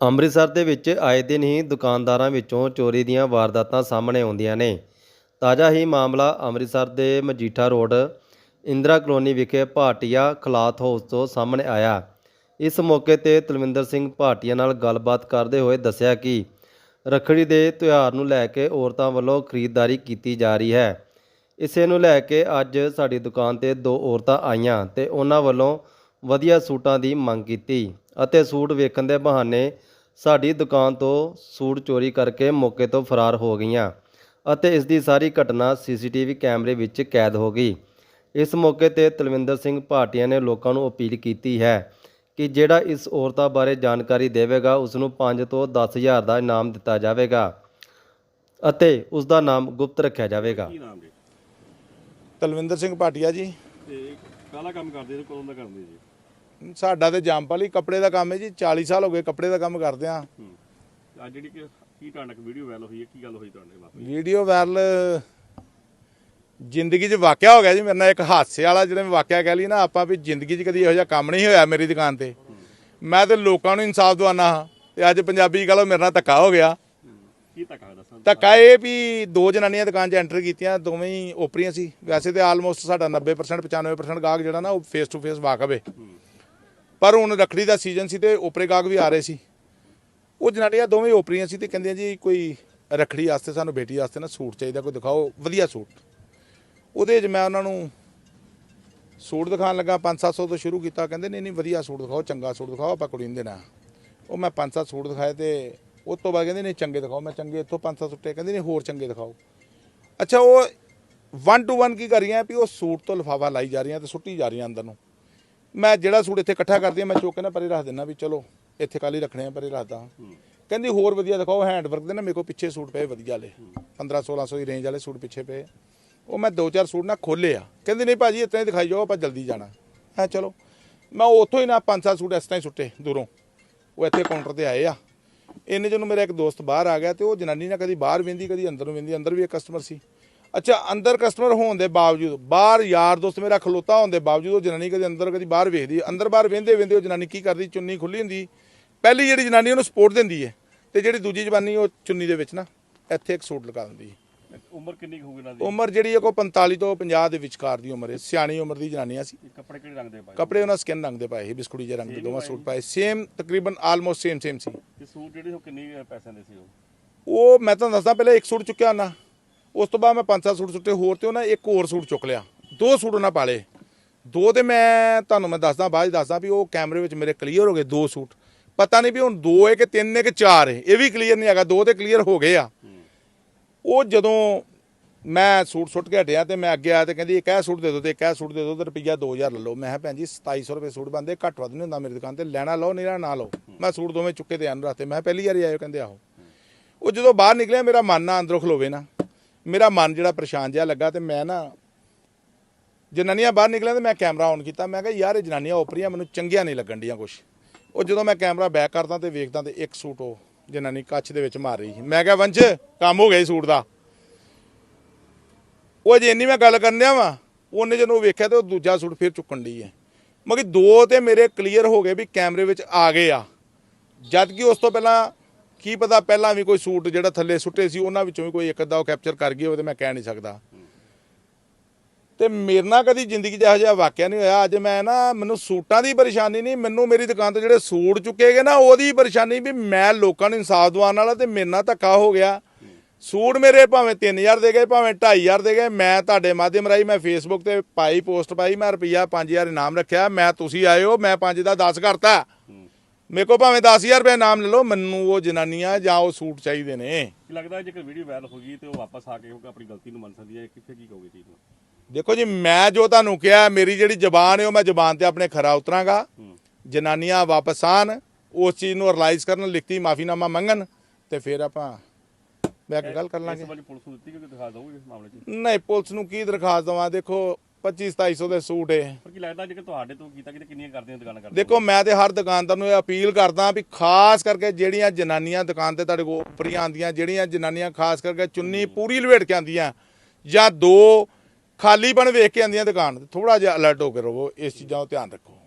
ਅੰਮ੍ਰਿਤਸਰ ਦੇ ਵਿੱਚ ਆਏ ਦਿਨ ਹੀ ਦੁਕਾਨਦਾਰਾਂ ਵਿੱਚੋਂ ਚੋਰੀ ਦੀਆਂ ਵਾਰਦਾਤਾਂ ਸਾਹਮਣੇ ਆਉਂਦੀਆਂ ਨੇ। ਤਾਜ਼ਾ ਹੀ ਮਾਮਲਾ ਅੰਮ੍ਰਿਤਸਰ ਦੇ ਮਜੀਠਾ ਰੋਡ, ਇੰਦਰਾ ਕਲੋਨੀ ਵਿਖੇ ਭਾਟੀਆ ਕਲਾਥ ਹਾਊਸ ਤੋਂ ਸਾਹਮਣੇ ਆਇਆ। ਇਸ ਮੌਕੇ ਤੇ ਤਲਵਿੰਦਰ ਸਿੰਘ ਭਾਟੀਆ ਨਾਲ ਗੱਲਬਾਤ ਕਰਦੇ ਹੋਏ ਦੱਸਿਆ ਕਿ ਰੱਖੜੀ ਦੇ ਤਿਉਹਾਰ ਨੂੰ ਲੈ ਕੇ ਔਰਤਾਂ ਵੱਲੋਂ ਖਰੀਦਦਾਰੀ ਕੀਤੀ ਜਾ ਰਹੀ ਹੈ। ਇਸੇ ਨੂੰ ਲੈ ਕੇ ਅੱਜ ਸਾਡੀ ਦੁਕਾਨ ਤੇ ਦੋ ਔਰਤਾਂ ਆਈਆਂ ਤੇ ਉਹਨਾਂ ਵੱਲੋਂ ਵਧੀਆ ਸੂਟਾਂ ਦੀ ਮੰਗ ਕੀਤੀ ਅਤੇ ਸੂਟ ਵੇਖਣ ਦੇ ਬਹਾਨੇ ਸਾਡੀ ਦੁਕਾਨ ਤੋਂ ਸੂਟ ਚੋਰੀ ਕਰਕੇ ਮੌਕੇ ਤੋਂ ਫਰਾਰ ਹੋ ਗਈਆਂ ਅਤੇ ਇਸ ਦੀ ਸਾਰੀ ਘਟਨਾ ਸੀਸੀਟੀਵੀ ਕੈਮਰੇ ਵਿੱਚ ਕੈਦ ਹੋ ਗਈ। ਇਸ ਮੌਕੇ ਤੇ ਤਲਵਿੰਦਰ ਸਿੰਘ ਭਾਟੀਆ ਨੇ ਲੋਕਾਂ ਨੂੰ ਅਪੀਲ ਕੀਤੀ ਹੈ ਕਿ ਜਿਹੜਾ ਇਸ ਔਰਤਾਂ ਬਾਰੇ ਜਾਣਕਾਰੀ ਦੇਵੇਗਾ ਉਸ ਨੂੰ 5 ਤੋਂ 10000 ਦਾ ਇਨਾਮ ਦਿੱਤਾ ਜਾਵੇਗਾ ਅਤੇ ਉਸ ਦਾ ਨਾਮ ਗੁਪਤ ਰੱਖਿਆ ਜਾਵੇਗਾ। ਕੀ ਨਾਮ ਜੀ? ਤਲਵਿੰਦਰ ਸਿੰਘ ਭਾਟੀਆ ਜੀ। ਤੇ ਕਾਲਾ ਕੰਮ ਕਰਦੇ ਤੇ ਕਦੋਂ ਦਾ ਕਰਦੇ ਜੀ? ਸਾਡਾ ਤੇ ਜੰਪਾਲੀ ਕੱਪੜੇ ਦਾ ਕੰਮ ਹੈ ਜੀ 40 ਸਾਲ ਹੋ ਗਏ ਕੱਪੜੇ ਦਾ ਕੰਮ ਕਰਦੇ ਆ ਹੂੰ। ਅੱਜ ਜਿਹੜੀ ਕਿ ਕੀ ਤੁਹਾਡੇ ਨਾਲ ਵੀਡੀਓ ਵਾਇਰਲ ਹੋਈ ਹੈ ਕੀ ਗੱਲ ਹੋਈ ਤੁਹਾਡੇ ਨਾਲ ਵੀਡੀਓ ਵਾਇਰਲ ਜ਼ਿੰਦਗੀ 'ਚ ਵਾਕਿਆ ਹੋ ਗਿਆ ਜੀ ਮੇਰੇ ਨਾਲ ਇੱਕ ਹਾਦਸੇ ਵਾਲਾ ਜਿਹੜਾ ਵਾਕਿਆ ਕਹਿ ਲਈ ਨਾ ਆਪਾਂ ਵੀ ਜ਼ਿੰਦਗੀ 'ਚ ਕਦੀ ਇਹੋ ਜਿਹਾ ਕੰਮ ਨਹੀਂ ਹੋਇਆ ਮੇਰੀ ਦੁਕਾਨ ਤੇ। ਮੈਂ ਤੇ ਲੋਕਾਂ ਨੂੰ ਇਨਸਾਫ ਦਵਾਨਾ ਹਾਂ ਤੇ ਅੱਜ ਪੰਜਾਬੀ ਕਹ ਮੇਰੇ ਨਾਲ ਧੱਕਾ ਹੋ ਗਿਆ। ਕੀ ਧੱਕਾ ਦੱਸਾਂ? ਧੱਕਾ ਇਹ ਵੀ ਦੋ ਜਨਾਨੀਆਂ ਦੁਕਾਨ 'ਚ ਐਂਟਰ ਕੀਤੀਆਂ ਦੋਵੇਂ ਹੀ ਓਪਰੀਆਂ ਸੀ। ਵੈਸੇ ਤੇ ਆਲਮੋਸਟ ਸਾਡਾ 90% 95% ਗਾਹਕ ਜਿਹੜਾ ਨਾ ਉਹ ਫੇਸ ਟੂ ਫੇਸ ਵਾਕਫ ਹੈ। ਪਰ ਹੁਣ ਰੱਖੜੀ ਦਾ ਸੀਜ਼ਨ ਸੀ ਤੇ ਓਪਰੇ ਗਾਹਕ ਵੀ ਆ ਰਹੇ ਸੀ। ਉਹ ਜਨਾਨੀਆਂ ਦੋਵੇਂ ਓਪਰੀਆਂ ਸੀ ਤੇ ਕਹਿੰਦੀਆਂ ਜੀ ਕੋਈ ਰੱਖੜੀ ਵਾਸਤੇ ਸਾਨੂੰ ਬੇਟੀ ਵਾਸਤੇ ਨਾ ਸੂਟ ਚਾਹੀਦਾ, ਕੋਈ ਦਿਖਾਓ, ਵਧੀਆ ਸੂਟ। ਉਹਦੇ 'ਚ ਮੈਂ ਉਹਨਾਂ ਨੂੰ ਸੂਟ ਦਿਖਾਉਣ ਲੱਗਾ 5-700 ਤੋਂ ਸ਼ੁਰੂ ਕੀਤਾ, ਕਹਿੰਦੇ ਨਹੀਂ ਨਹੀਂ, ਵਧੀਆ ਸੂਟ ਦਿਖਾਓ, ਚੰਗਾ ਸੂਟ ਦਿਖਾਓ, ਆਪਾਂ ਕੁੜੀ ਨੂੰ ਦੇਣਾ। ਉਹ ਮੈਂ 5-7 ਸੂਟ ਦਿਖਾਏ ਤੇ ਉਸ ਤੋਂ ਬਾਅਦ ਕਹਿੰਦੇ ਨਹੀਂ, ਚੰਗੇ ਦਿਖਾਓ। ਮੈਂ ਚੰਗੇ ਇੱਥੋਂ 5-7 ਸੁੱਟੇ ਕਹਿੰਦੇ ਨਹੀਂ, ਹੋਰ ਚੰਗੇ ਦਿਖਾਓ। ਅੱਛਾ, ਉਹ 1 ਟੂ 1 ਕੀ ਕਰ ਰਹੀਆਂ ਵੀ ਉਹ ਸੂਟ ਤੋਂ ਲਿਫਾਫਾ ਲਾਈ ਜਾ ਰਹੀਆਂ ਤੇ ਸੁੱਟੀ ਜਾ ਰਹੀਆਂ ਅੰਦਰ ਨੂੰ। ਮੈਂ ਜਿਹੜਾ ਸੂਟ ਇੱਥੇ ਇਕੱਠਾ ਕਰਦੀ ਹਾਂ ਮੈਂ ਚੁੱਕ ਕੇ ਨਾ ਪਰੇ ਰੱਖ ਦਿੰਦਾ ਵੀ ਚਲੋ ਇੱਥੇ ਕਾਲੀ ਰੱਖਣੇ ਆ ਪਰੇ ਰੱਖਦਾ ਕਹਿੰਦੀ ਹੋਰ ਵਧੀਆ ਦਿਖਾਓ ਹੈਂਡ ਵਰਕ ਦੇ ਨਾ ਮੇਰੇ ਕੋਲ ਪਿੱਛੇ ਸੂਟ ਪਏ ਵਧੀਆ ਵਾਲੇ। 15 1600 ਦੀ ਰੇਂਜ ਵਾਲੇ ਸੂਟ ਪਿੱਛੇ ਪਏ। ਉਹ ਮੈਂ ਦੋ ਚਾਰ ਸੂਟ ਨਾ ਖੋਲੇ ਆ। ਕਹਿੰਦੀ ਨਹੀਂ ਭਾਜੀ ਇਤਨੇ ਦਿਖਾਈ ਜਾਓ ਆਪਾਂ ਜਲਦੀ ਜਾਣਾ। ਹੈ ਚਲੋ। ਮੈਂ ਉੱਥੋਂ ਹੀ ਨਾ ਪੰਜ ਸੱਤ ਸੂਟ ਇਸ ਤਰ੍ਹਾਂ ਹੀ ਸੁੱਟੇ ਦੂਰੋਂ। ਉਹ ਇੱਥੇ ਕਾਊਂਟਰ ਤੇ ਆਏ ਆ। ਇੰਨੇ ਜਦੋਂ ਮੇਰਾ ਇੱਕ ਦੋਸਤ ਬਾਹਰ ਆ ਗਿਆ ਤੇ ਉਹ ਜਨਾਨੀ ਨਾ ਕਦੀ ਬਾਹਰ ਵੇਂਦੀ ਕਦੀ ਅੰਦਰ ਨੂੰ ਵੇਂਦੀ ਅੰਦਰ ਵੀ ਇੱਕ ਕਸਟਮਰ ਸੀ। ਅੱਛਾ ਅੰਦਰ ਕਸਟਮਰ ਹੋਣ ਦੇ ਬਾਵਜੂਦ ਬਾਹਰ ਯਾਰ ਦੋਸਤ ਮੇਰਾ ਖਲੋਤਾ ਹੋਣ ਦੇ ਬਾਵਜੂਦ ਉਹ ਜਨਾਨੀ ਕਦੀ ਅੰਦਰ ਕਦੀ ਬਾਹਰ ਵੇਖਦੀ ਅੰਦਰ ਬਾਹਰ ਵੇਂਦੇ ਵੇਂਦੇ ਉਹ ਜਨਾਨੀ ਕੀ ਕਰਦੀ ਚੁੰਨੀ ਖੁੱਲੀ ਹੁੰਦੀ। ਪਹਿਲੀ ਜਿਹੜੀ ਜਨਾਨੀ ਉਹਨੂੰ ਸਪੋਰਟ ਦਿੰਦੀ ਹੈ ਤੇ ਜਿਹੜੀ ਦੂਜੀ ਜਵਾਨੀ ਉਹ ਚੁੰਨੀ ਦੇ ਵਿੱਚ ਨਾ ਇੱਥੇ ਇੱਕ ਸੂਟ ਲਗਾ ਦਿੰਦੀ ਹੈ। ਉਮਰ ਕਿੰਨੀ ਹੋਊਗੀ ਇਹਨਾਂ ਦੀ? ਉਮਰ ਜਿਹੜੀ ਹੈ ਕੋ 45 ਤੋਂ 50 ਦੇ ਵਿਚਕਾਰ ਦੀ ਉਮਰ ਹੈ। ਸਿਆਣੀ ਉਮਰ ਦੀ ਜਨਾਨੀਆਂ ਸੀ। ਕੱਪੜੇ ਕਿਹੜੇ ਰੰਗ ਦੇ ਪਾਏ? ਕੱਪੜੇ ਉਹਨਾਂ ਸਕਿਨ ਰੰਗ ਦੇ ਪਾਏ ਸੀ ਬਿਸਕੁਟੀ ਜਿਹੇ ਰੰਗ ਦੇ ਦੋਵਾਂ ਸੂਟ ਪਾਏ। ਸੇਮ ਤਕਰੀਬਨ ਆਲਮੋਸਟ ਸੇਮ ਸੇਮ ਸੀ। ਤੇ ਸੂਟ ਜਿਹੜੇ ਉਹ ਕਿੰਨੀ ਪੈਸਿਆਂ ਦੇ ਸੀ ਉਹ? ਉਹ ਮੈਂ ਤੁਹਾਨੂੰ ਦੱਸਦਾ ਪਹਿਲਾਂ ਇੱਕ ਸੂਟ ਚੁੱਕਿਆ ਨਾ ਉਸ ਤੋਂ ਬਾਅਦ ਮੈਂ ਪੰਜ ਸੱਤ ਸੂਟ ਸੁੱਟੇ, ਹੋਰ ਤੇ ਉਹਨਾਂ ਇੱਕ ਹੋਰ ਸੂਟ ਚੁੱਕ ਲਿਆ। ਦੋ ਸੂਟ ਉਹਨਾਂ ਪਾਲੇ। ਦੋ ਤੇ ਮੈਂ ਤੁਹਾਨੂੰ ਮੈਂ ਦੱਸਦਾ, ਬਾਅਦ 'ਚ ਦੱਸਦਾ ਵੀ ਉਹ ਕੈਮਰੇ ਵਿੱਚ ਮੇਰੇ ਕਲੀਅਰ ਹੋ ਗਏ ਦੋ ਸੂਟ। ਪਤਾ ਨਹੀਂ ਵੀ ਹੁਣ ਦੋ ਹੈ ਕਿ ਤਿੰਨ ਹੈ ਕਿ ਚਾਰ ਹੈ ਇਹ ਵੀ ਕਲੀਅਰ ਨਹੀਂ ਹੈਗਾ, ਦੋ ਤੇ ਕਲੀਅਰ ਹੋ ਗਏ ਆ। ਉਹ ਜਦੋਂ ਮੈਂ ਸੂਟ ਸੁੱਟ ਕੇ ਹਟਿਆ ਤੇ ਮੈਂ ਅੱਗੇ ਆਇਆ ਤੇ ਕਹਿੰਦੀ, ਇੱਕ ਇਹ ਸੂਟ ਦੇ ਦਿਓ ਤੇ ਇੱਕ ਇਹ ਸੂਟ ਦੇ ਦਿਓ ਤੇ ਰੁਪਈਆ 2000 ਲੈ ਲਓ। ਮੈਂ ਕਿਹਾ, ਭੈਣ ਜੀ 2700 ਰੁਪਏ ਸੂਟ ਬੰਦੇ ਘੱਟ ਵੱਧ ਨਹੀਂ ਹੁੰਦਾ ਮੇਰੀ ਦੁਕਾਨ ਤੇ, ਲੈਣਾ ਲਓ ਨਹੀਂ ਨਾ ਲਓ। ਮੈਂ ਸੂਟ ਦੋਵੇਂ ਚੁੱਕੇ ਤੇ ਅੰਦਰ ਰੱਖਤੇ ਮੈਂ ਕਿਹਾ, ਪਹਿਲੀ ਵਾਰੀ ਆਇਓ ਕਹਿੰਦੇ ਆਹੋ। ਉਹ ਜਦੋਂ ਬਾਹਰ ਨਿਕਲਿਆ, ਮੇਰਾ ਮਨ ਨਾ ਅੰਦਰੋਂ ਖਲੋਵੇ ਨਾ। ਮੇਰਾ ਮਨ ਜਿਹੜਾ ਪਰੇਸ਼ਾਨ ਜਿਹਾ ਲੱਗਾ ਤੇ ਮੈਂ ਨਾ ਜਨਾਨੀਆਂ ਬਾਹਰ ਨਿਕਲਿਆ ਤੇ ਮੈਂ ਕੈਮਰਾ ਔਨ ਕੀਤਾ। ਮੈਂ ਕਿਹਾ, ਯਾਰ, ਇਹ ਜਨਾਨੀਆਂ ਓਪਰੀਆਂ, ਮੈਨੂੰ ਚੰਗੀਆਂ ਨਹੀਂ ਲੱਗਣ ਡੀਆਂ ਕੁਛ। ਉਹ ਜਦੋਂ ਮੈਂ ਕੈਮਰਾ ਬੈਕ ਕਰਦਾ ਤੇ ਵੇਖਦਾ ਤੇ ਇੱਕ ਸੂਟ ਉਹ ਜਨਾਨੀ ਕੱਚ ਦੇ ਵਿੱਚ ਮਾਰ ਰਹੀ ਸੀ। ਮੈਂ ਕਿਹਾ, ਵੰਸ਼, ਕੰਮ ਹੋ ਗਿਆ ਜੀ ਸੂਟ ਦਾ। ਉਹ ਜੇ ਇੰਨੀ ਮੈਂ ਗੱਲ ਕਰਨ ਡਿਆ ਵਾ, ਉਹਨੇ ਜਦੋਂ ਵੇਖਿਆ ਤੇ ਉਹ ਦੂਜਾ ਸੂਟ ਫਿਰ ਚੁੱਕਣ ਦੀ ਹੈ। ਮਗਰ ਦੋ ਤੇ ਮੇਰੇ ਕਲੀਅਰ ਹੋ ਗਏ ਵੀ ਕੈਮਰੇ ਵਿੱਚ ਆ ਗਏ ਆ। ਜਦ ਕਿ ਉਸ ਤੋਂ ਪਹਿਲਾਂ ਕੀ ਪਤਾ ਪਹਿਲਾਂ ਵੀ ਕੋਈ ਸੂਟ ਜਿਹੜਾ ਥੱਲੇ ਸੁੱਟੇ ਸੀ, ਉਹਨਾਂ ਵਿੱਚੋਂ ਵੀ ਕੋਈ ਇੱਕ ਅੱਧਾ ਉਹ ਕੈਪਚਰ ਕਰ ਗਈ ਹੋਵੇ ਤੇ ਮੈਂ ਕਹਿ ਨਹੀਂ ਸਕਦਾ। ਤੇ ਮੇਰੇ ਨਾਲ ਕਦੀ ਜ਼ਿੰਦਗੀ 'ਚ ਇਹੋ ਜਿਹਾ ਵਾਕਿਆ ਨਹੀਂ ਹੋਇਆ। ਅੱਜ ਮੈਂ ਨਾ, ਮੈਨੂੰ ਸੂਟਾਂ ਦੀ ਪਰੇਸ਼ਾਨੀ ਨਹੀਂ, ਮੈਨੂੰ ਮੇਰੀ ਦੁਕਾਨ ਤੋਂ ਜਿਹੜੇ ਸੂਟ ਚੁੱਕੇ ਗਏ ਨਾ, ਉਹਦੀ ਪਰੇਸ਼ਾਨੀ ਵੀ ਮੈਂ ਲੋਕਾਂ ਨੂੰ ਇਨਸਾਫ ਦਿਵਾਉਣ ਵਾਲਾ ਤੇ ਮੇਰੇ ਨਾਲ ਧੱਕਾ ਹੋ ਗਿਆ। ਸੂਟ ਮੇਰੇ ਭਾਵੇਂ 3000 ਦੇ ਗਏ, ਭਾਵੇਂ 2500 ਦੇ ਗਏ, ਮੈਂ ਤੁਹਾਡੇ ਮਾਧਿਅਮ ਰਾਹੀਂ ਮੈਂ ਫੇਸਬੁੱਕ ਤੇ ਪਾਈ, ਪੋਸਟ ਪਾਈ, ਮੈਂ ਰੁਪਈਆ 5000 ਇਨਾਮ ਰੱਖਿਆ, ਮੈਂ ਤੁਸੀਂ ਆਇਓ ਮੈਂ 5 ਦਾ 10 ਕਰਤਾ। ਮੇਰੇ ਕੋ ਭਾਵੇਂ 10000 ਰੁਪਏ ਇਨਾਮ ਲੈ ਲਓ ਮੈਨੂੰ ਉਹ ਜਨਾਨੀਆਂ ਜਾਂ ਉਹ ਸੂਟ ਚਾਹੀਦੇ ਨੇ। ਕੀ ਲੱਗਦਾ ਜੇਕਰ ਵੀਡੀਓ ਵਾਇਰਲ ਹੋ ਗਈ ਤੇ ਉਹ ਵਾਪਸ ਆ ਕੇ ਉਹ ਆਪਣੀ ਗਲਤੀ ਨੂੰ ਮੰਨ ਸਕਦੀ ਹੈ? ਕਿੱਥੇ ਕੀ ਕਹੋਗੇ ਚੀਜ਼ ਨੂੰ? ਦੇਖੋ ਜੀ ਮੈਂ ਜੋ ਤੁਹਾਨੂੰ ਕਿਹਾ ਮੇਰੀ ਜਿਹੜੀ ਜ਼ਬਾਨ ਹੈ ਉਹ ਮੈਂ ਜ਼ਬਾਨ ਤੇ ਆਪਣੇ ਖਰਾ ਉਤਰਾਂਗਾ। ਜਨਾਨੀਆਂ ਵਾਪਸ ਆਣ ਉਸ ਚੀਜ਼ ਨੂੰ ਰਿਅਲਾਈਜ਼ ਕਰਨ ਲਿਖਤੀ ਮਾਫੀਨਾਮਾ ਮੰਗਣ ਤੇ ਫਿਰ ਆਪਾਂ ਮੈਂ ਇੱਕ ਗੱਲ ਕਰ ਲਾਂਗੇ। ਇਸ ਪੁਲਿਸ ਨੂੰ ਦਿੱਤੀ ਕਿ ਦਿਖਾ ਦੋਗੇ ਇਸ ਮਾਮਲੇ 'ਚ? ਨਹੀਂ ਪੁਲਿਸ ਨੂੰ ਕੀ ਦਰਖਾਸਤ ਦਵਾਂ? ਦੇਖੋ 25 2700 ਦੇ ਸੂਟ ਏ ਪਰ ਕੀ ਲੱਗਦਾ ਜੇਕਰ ਤੁਹਾਡੇ ਤੋਂ ਕੀਤਾ ਕਿ ਕਿੰਨੀਆਂ ਕਰਦੇ ਹੋ ਦੁਕਾਨਾਂ ਕਰਦੇ ਦੇਖੋ ਮੈਂ ਤੇ ਹਰ ਦੁਕਾਨਦਾਰ ਨੂੰ ਇਹ ਅਪੀਲ ਕਰਦਾ ਵੀ ਖਾਸ ਕਰਕੇ ਜਿਹੜੀਆਂ ਜਨਾਨੀਆਂ ਦੁਕਾਨ ਤੇ ਤੁਹਾਡੇ ਕੋਲ ਉੱਪਰੀਆਂ ਆਉਂਦੀਆਂ ਜਿਹੜੀਆਂ ਜਨਾਨੀਆਂ ਖਾਸ ਕਰਕੇ ਚੁੰਨੀ ਪੂਰੀ ਲਵੇਟ ਕੇ ਆਉਂਦੀਆਂ ਜਾਂ ਦੋ ਖਾਲੀਪਣ ਵੇਖ ਕੇ ਆਉਂਦੀਆਂ ਦੁਕਾਨ ਤੇ ਥੋੜਾ ਜਿਹਾ ਅਲਰਟ ਹੋ ਕੇ ਰਹੋ ਇਸ ਚੀਜ਼ਾਂ ਦਾ ਧਿਆਨ ਰੱਖੋ।